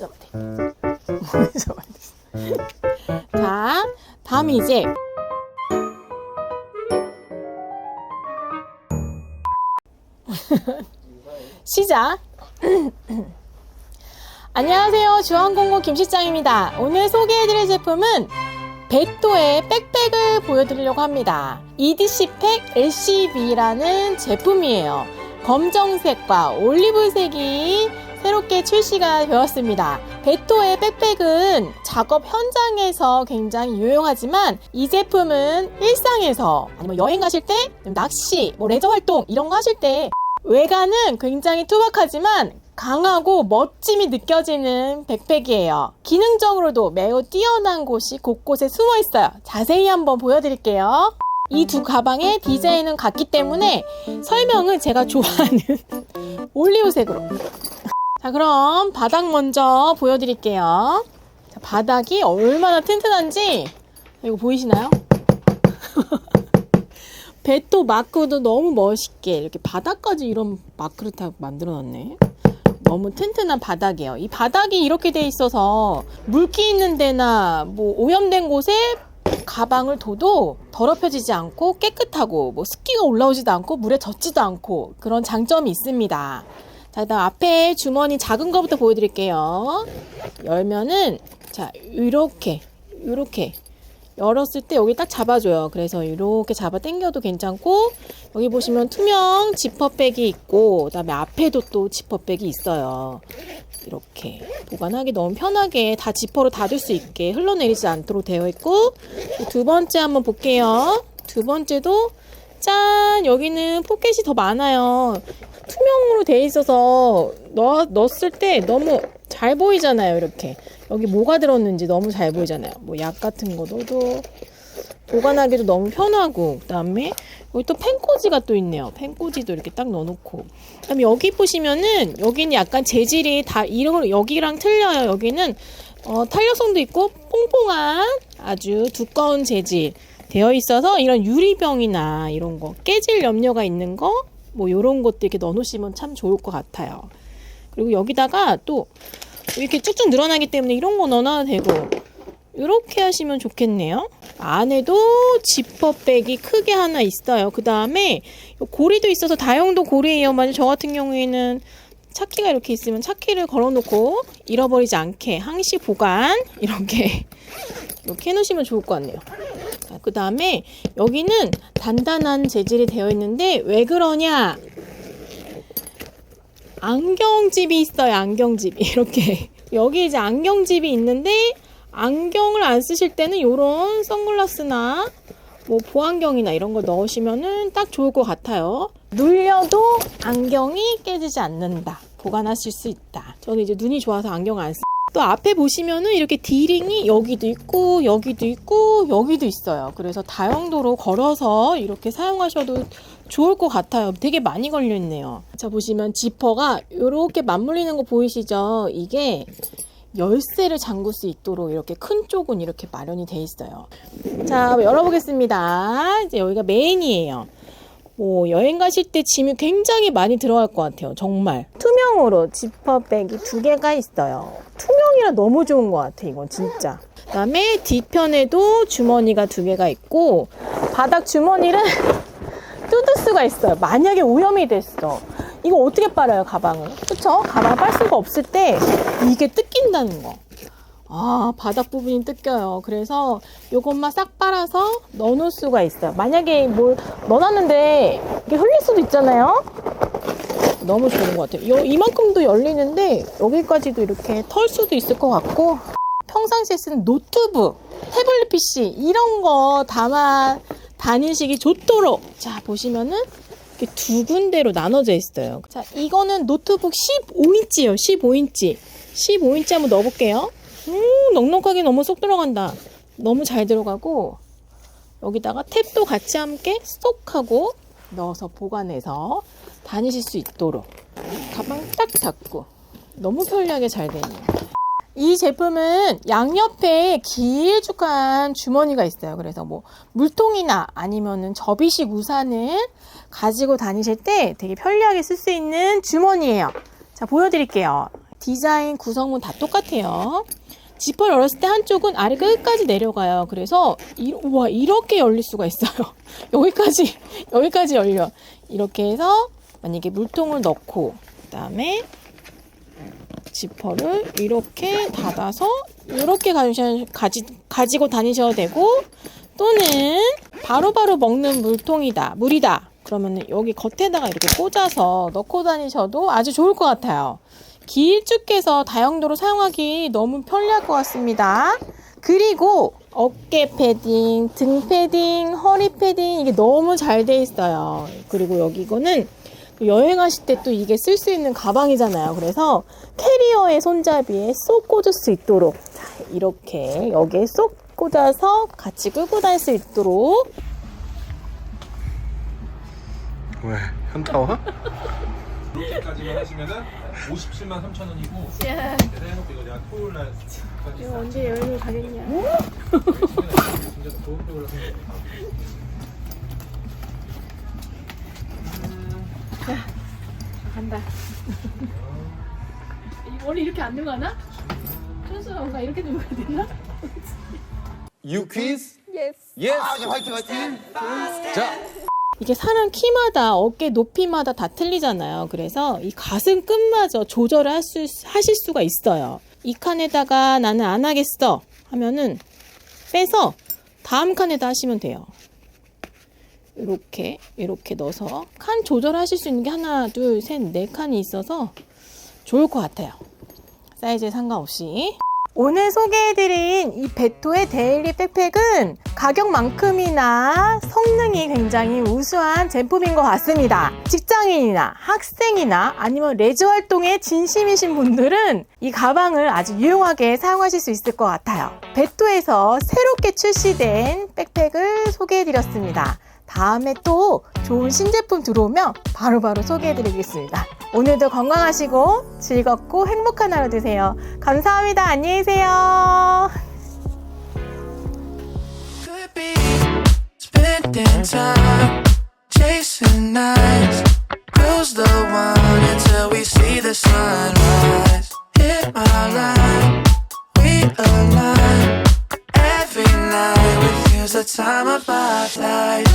잡대. 머리 잡아야 돼. 자, 다음 이제 시작. 안녕하세요. 주한공고 김실장입니다. 오늘 소개해드릴 제품은 베토의 백팩을 보여드리려고 합니다. EDC팩 LCB라는 제품이에요. 검정색과 올리브색이 새롭게 출시가 되었습니다. 베토의 백팩은 작업 현장에서 굉장히 유용하지만 이 제품은 일상에서 아니면 여행 가실 때 낚시, 뭐 레저 활동 이런 거 하실 때 외관은 굉장히 투박하지만 강하고 멋짐이 느껴지는 백팩이에요. 기능적으로도 매우 뛰어난 곳이 곳곳에 숨어 있어요. 자세히 한번 보여드릴게요. 이 두 가방의 디자인은 같기 때문에 설명은 제가 좋아하는 올리브색으로. 자, 그럼 바닥 먼저 보여드릴게요. 자, 바닥이 얼마나 튼튼한지 이거 보이시나요? 베토 마크도 너무 멋있게 이렇게 바닥까지 이런 마크를 다 만들어 놨네. 너무 튼튼한 바닥이에요. 이 바닥이 이렇게 돼 있어서 물기 있는 데나 뭐 오염된 곳에 가방을 둬도 더럽혀지지 않고 깨끗하고 뭐 습기가 올라오지도 않고 물에 젖지도 않고 그런 장점이 있습니다. 자, 일단 앞에 주머니 작은 거부터 보여드릴게요. 열면은 자 이렇게 이렇게 열었을 때 여기 딱 잡아줘요. 그래서 이렇게 잡아 당겨도 괜찮고 여기 보시면 투명 지퍼백이 있고 그다음에 앞에도 또 지퍼백이 있어요. 이렇게 보관하기 너무 편하게 다 지퍼로 닫을 수 있게 흘러내리지 않도록 되어 있고 두 번째 한번 볼게요. 두 번째도 짠 여기는 포켓이 더 많아요. 투명으로 돼 있어서 넣, 넣었을 때 너무 잘 보이잖아요. 이렇게 여기 뭐가 들었는지 너무 잘 보이잖아요. 뭐 약 같은 거 넣어도 보관하기도 너무 편하고 그다음에 여기 또 펜꽂이가 또 있네요. 펜꽂이도 이렇게 딱 넣어놓고 그다음에 여기 보시면은 여기는 약간 재질이 다 이런 여기랑 틀려요. 여기는 어, 탄력성도 있고 퐁퐁한 아주 두꺼운 재질 되어 있어서 이런 유리병이나 이런 거 깨질 염려가 있는 거 뭐 이런 것도 이렇게 넣어놓으시면 참 좋을 것 같아요. 그리고 여기다가 또 이렇게 쭉쭉 늘어나기 때문에 이런 거 넣어놔도 되고 이렇게 하시면 좋겠네요. 안에도 지퍼백이 크게 하나 있어요. 그 다음에 고리도 있어서 다용도 고리예요. 만약 저 같은 경우에는 차키가 이렇게 있으면 차키를 걸어놓고 잃어버리지 않게 항시 보관 이렇게 이렇게 해놓으시면 좋을 것 같네요. 그 다음에 여기는 단단한 재질이 되어 있는데 왜 그러냐? 안경집이 있어요. 안경집이 이렇게 여기 이제 안경집이 있는데 안경을 안 쓰실 때는 이런 선글라스나 뭐 보안경이나 이런 거 넣으시면은 딱 좋을 것 같아요. 눌려도 안경이 깨지지 않는다. 보관하실 수 있다. 저는 이제 눈이 좋아서 안경 안 쓰. 또 앞에 보시면은 이렇게 디링이 여기도 있고 여기도 있고 여기도 있어요. 그래서 다용도로 걸어서 이렇게 사용하셔도 좋을 것 같아요. 되게 많이 걸려 있네요. 자 보시면 지퍼가 이렇게 맞물리는 거 보이시죠? 이게 열쇠를 잠글 수 있도록 이렇게 큰 쪽은 이렇게 마련이 돼 있어요. 자 열어보겠습니다. 이제 여기가 메인이에요. 뭐 여행 가실 때 짐이 굉장히 많이 들어갈 것 같아요. 정말 투명으로 지퍼백이 두 개가 있어요. 투명 이라 너무 좋은 것 같아. 이건 진짜. 그다음에 뒤편에도 주머니가 두 개가 있고 바닥 주머니를 뜯을 수가 있어요. 만약에 오염이 됐어. 이거 어떻게 빨아요, 가방을? 그쵸? 가방 빨 수가 없을 때 이게 뜯긴다는 거. 아, 바닥 부분이 뜯겨요. 그래서 이것만 싹 빨아서 넣어놓을 수가 있어요. 만약에 뭘 넣어놨는데 이게 흘릴 수도 있잖아요? 너무 좋은 것 같아요. 요, 이만큼도 열리는데 여기까지도 이렇게 털 수도 있을 것 같고 평상시에 쓰는 노트북, 태블릿 PC 이런 거 담아 다니시기 좋도록 자 보시면은 이렇게 두 군데로 나눠져 있어요. 자 이거는 노트북 15인치예요. 15인치. 15인치 한번 넣어볼게요. 음 넉넉하게 너무 쏙 들어간다. 너무 잘 들어가고 여기다가 탭도 같이 함께 쏙 하고 넣어서 보관해서 다니실 수 있도록 가방 딱 닫고 너무 편리하게 잘 되네요. 이 제품은 양옆에 길쭉한 주머니가 있어요. 그래서 뭐 물통이나 아니면은 접이식 우산을 가지고 다니실 때 되게 편리하게 쓸 수 있는 주머니예요. 자, 보여드릴게요. 디자인 구성은 다 똑같아요. 지퍼를 열었을 때 한쪽은 아래 끝까지 내려가요. 그래서 이, 와 이렇게 열릴 수가 있어요. 여기까지 여기까지 열려. 이렇게 해서 만약에 물통을 넣고 그다음에 지퍼를 이렇게 닫아서 이렇게 가지, 가지, 가지고 다니셔도 되고 또는 바로 바로 먹는 물통이다 물이다. 그러면 여기 겉에다가 이렇게 꽂아서 넣고 다니셔도 아주 좋을 것 같아요. 길쭉해서 다용도로 사용하기 너무 편리할 것 같습니다. 그리고 어깨 패딩, 등 패딩, 허리 패딩 이게 너무 잘 돼 있어요. 그리고 여기 이거는 여행하실 때 또 이게 쓸 수 있는 가방이잖아요. 그래서 캐리어의 손잡이에 쏙 꽂을 수 있도록 자, 이렇게 여기에 쏙 꽂아서 같이 끌고 다닐 수 있도록 왜? 현타와? 이렇게까지만 하시면은 57만 3천 원이고 내가 해놓고 이거 내가 토요일 날까지 언제 여행을 가겠냐? 간다. 원래 이렇게 안 들어가나? 순수가 뭔가 이렇게 들어가야 되나? 유퀴즈? 예스. 예스! 화이팅 화이팅! 자, 이게 사람 키마다 어깨 높이마다 다 틀리잖아요. 그래서 이 가슴 끝마저 조절을 할 수, 하실 수가 있어요. 이 칸에다가 나는 안 하겠어 하면은 빼서 다음 칸에다 하시면 돼요. 이렇게 이렇게 넣어서 칸 조절하실 수 있는 게 하나, 둘, 셋, 네 칸이 있어서 좋을 것 같아요. 사이즈에 상관없이. 오늘 소개해드린 이 베토의 데일리 백팩은 가격만큼이나 성능이 굉장히 우수한 제품인 것 같습니다. 직장인이나 학생이나 아니면 레저 활동에 진심이신 분들은 이 가방을 아주 유용하게 사용하실 수 있을 것 같아요. 베토에서 새롭게 출시된 백팩을 소개해드렸습니다. 다음에 또 좋은 신제품 들어오면 바로바로 소개해드리겠습니다. 오늘도 건강하시고 즐겁고 행복한 하루 되세요. 감사합니다. 안녕히 계세요. spending time chasing nights. Cruise the one until we see the sunrise. Hit my line, we align. Every night with you's the time of our life.